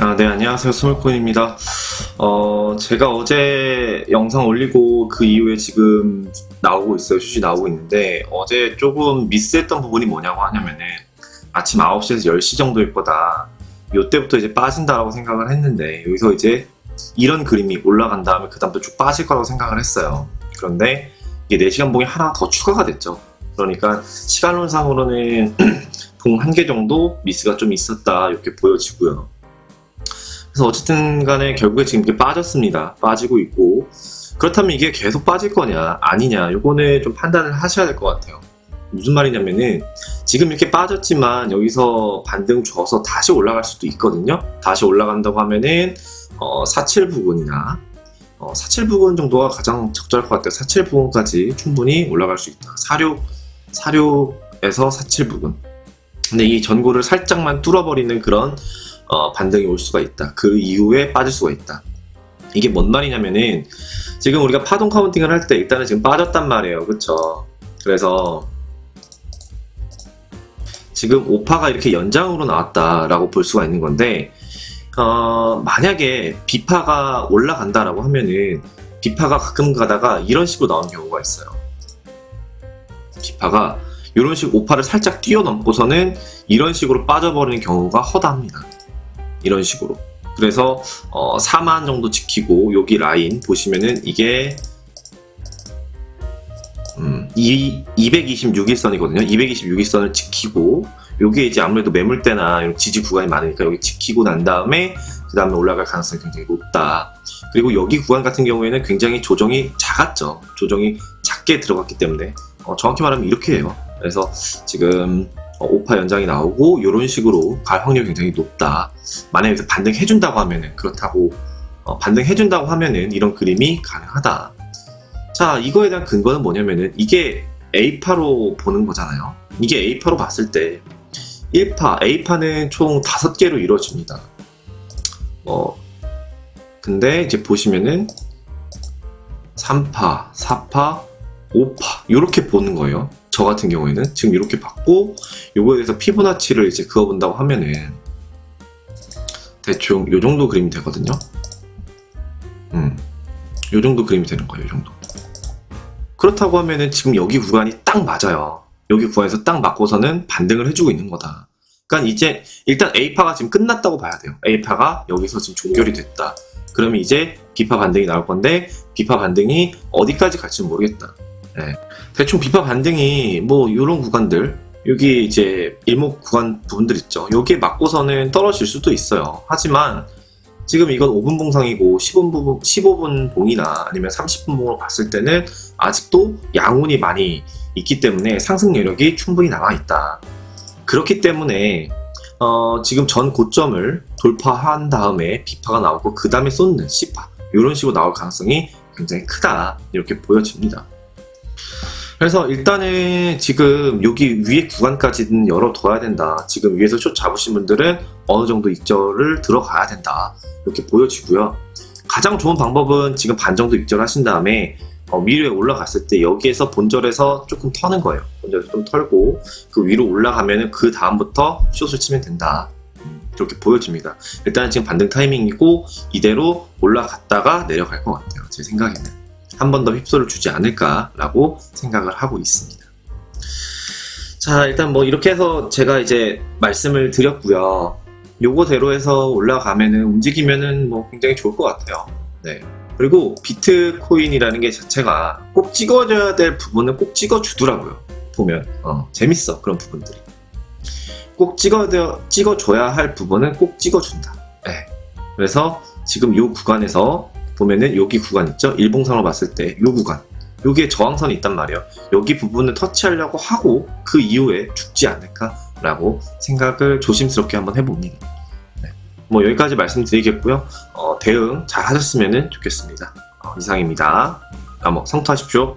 아, 네, 안녕하세요. 스몰코인입니다. 어, 제가 어제 영상 올리고 그 이후에 지금 나오고 있어요. 휴지 나오고 있는데, 어제 조금 미스했던 부분이 뭐냐고 하냐면은, 아침 9시에서 10시 정도일 거다. 요때부터 이제 빠진다라고 생각을 했는데, 여기서 이제 이런 그림이 올라간 다음에 그다음부터 쭉 빠질 거라고 생각을 했어요. 그런데 이게 4시간 봉이 하나 더 추가가 됐죠. 그러니까 시간론상으로는 봉 한 개 정도 미스가 좀 있었다 이렇게 보여지고요. 그래서 어쨌든 간에 결국에 지금 이렇게 빠졌습니다. 빠지고 있고 그렇다면 이게 계속 빠질 거냐 아니냐 요거는 좀 판단을 하셔야 될 것 같아요. 무슨 말이냐면은 지금 이렇게 빠졌지만 여기서 반등 줘서 다시 올라갈 수도 있거든요. 다시 올라간다고 하면은 어, 47 부근이나 어, 47 부근 정도가 가장 적절할 것 같아요. 47 부근까지 충분히 올라갈 수 있다. 46, 46에서 47 부근. 근데 이 전고를 살짝만 뚫어버리는 그런 어, 반등이 올 수가 있다. 그 이후에 빠질 수가 있다. 이게 뭔 말이냐면은 지금 우리가 파동 카운팅을 할 때 일단은 지금 빠졌단 말이에요. 그쵸? 그래서 지금 오파가 이렇게 연장으로 나왔다라고 볼 수가 있는 건데 어, 만약에 비파가 올라간다라고 하면은 비파가 가끔 가다가 이런 식으로 나오는 경우가 있어요. 비파가 이런 식으로 오파를 살짝 뛰어넘고서는 이런 식으로 빠져버리는 경우가 허다합니다. 이런 식으로. 그래서 어, 4만 정도 지키고 여기 라인 보시면은 이게 음, 이 226일선이거든요. 226일선을 지키고 여기에 이제 아무래도 매물대나 이런 지지 구간이 많으니까 여기 지키고 난 다음에 그 다음에 올라갈 가능성이 굉장히 높다. 그리고 여기 구간 같은 경우에는 굉장히 조정이 작았죠. 조정이 작게 들어갔기 때문에 어, 정확히 말하면 이렇게 해요. 그래서 지금 어, 오파 연장이 나오고 이런 식으로 갈 확률이 굉장히 높다. 만약에 반등해준다고 하면은 그렇다고 어, 반등해준다고 하면은 이런 그림이 가능하다. 자 이거에 대한 근거는 뭐냐면은 이게 A파로 보는 거잖아요. 이게 A파로 봤을 때 1파, A파는 총 5개로 이루어집니다. 어, 근데 이제 보시면은 3파, 4파, 5파 이렇게 보는 거예요. 저 같은 경우에는 지금 이렇게 봤고 요거에 대해서 피보나치를 이제 그어본다고 하면은 대충 요 정도 그림이 되거든요. 음, 요 정도 그림이 되는 거예요. 요 정도. 그렇다고 하면은 지금 여기 구간이 딱 맞아요. 여기 구간에서 딱 맞고서는 반등을 해주고 있는 거다. 그러니까 이제 일단 A파가 지금 끝났다고 봐야 돼요. A파가 여기서 지금 종결이 됐다. 그러면 이제 B파 반등이 나올 건데 B파 반등이 어디까지 갈지 모르겠다. 네. 대충 B파 반등이 뭐 이런 구간들 여기 이제 일목 구간 부분들 있죠. 여기에 맞고서는 떨어질 수도 있어요. 하지만 지금 이건 5분 봉상이고 15분, 봉- 15분 봉이나 아니면 30분 봉으로 봤을 때는 아직도 양운이 많이 있기 때문에 상승 여력이 충분히 남아 있다. 그렇기 때문에 어, 지금 전 고점을 돌파한 다음에 비파가 나오고 그 다음에 쏟는 C파 이런 식으로 나올 가능성이 굉장히 크다 이렇게 보여집니다. 그래서 일단은 지금 여기 위에 구간까지는 열어둬야 된다. 지금 위에서 숏 잡으신 분들은 어느 정도 익절을 들어가야 된다. 이렇게 보여지고요. 가장 좋은 방법은 지금 반 정도 익절하신 다음에 어, 위로에 올라갔을 때 여기에서 본절에서 조금 터는 거예요. 본절에서 좀 털고 그 위로 올라가면은 그 다음부터 숏을 치면 된다. 음, 이렇게 보여집니다. 일단 지금 반등 타이밍이고 이대로 올라갔다가 내려갈 것 같아요. 제 생각에는 한 번 더 휩소를 주지 않을까라고 생각을 하고 있습니다. 자 일단 뭐 이렇게 해서 제가 이제 말씀을 드렸고요. 요거대로 해서 올라가면은 움직이면은 뭐 굉장히 좋을 것 같아요. 네. 그리고 비트코인이라는 게 자체가 꼭 찍어줘야 될 부분은 꼭 찍어주더라고요. 보면 어, 재밌어 그런 부분들이. 꼭 찍어 찍어줘야 할 부분은 꼭 찍어준다. 네. 그래서 지금 요 구간에서 보면은 여기 구간 있죠? 일봉상으로 봤을 때요 구간. 여기에 저항선이 있단 말이에요. 여기 부분을 터치하려고 하고 그 이후에 죽지 않을까라고 생각을 조심스럽게 한번 해봅니다. 네. 뭐 여기까지 말씀드리겠고요. 어, 대응 잘 하셨으면 좋겠습니다. 어, 이상입니다. 감옥 성투하십시오.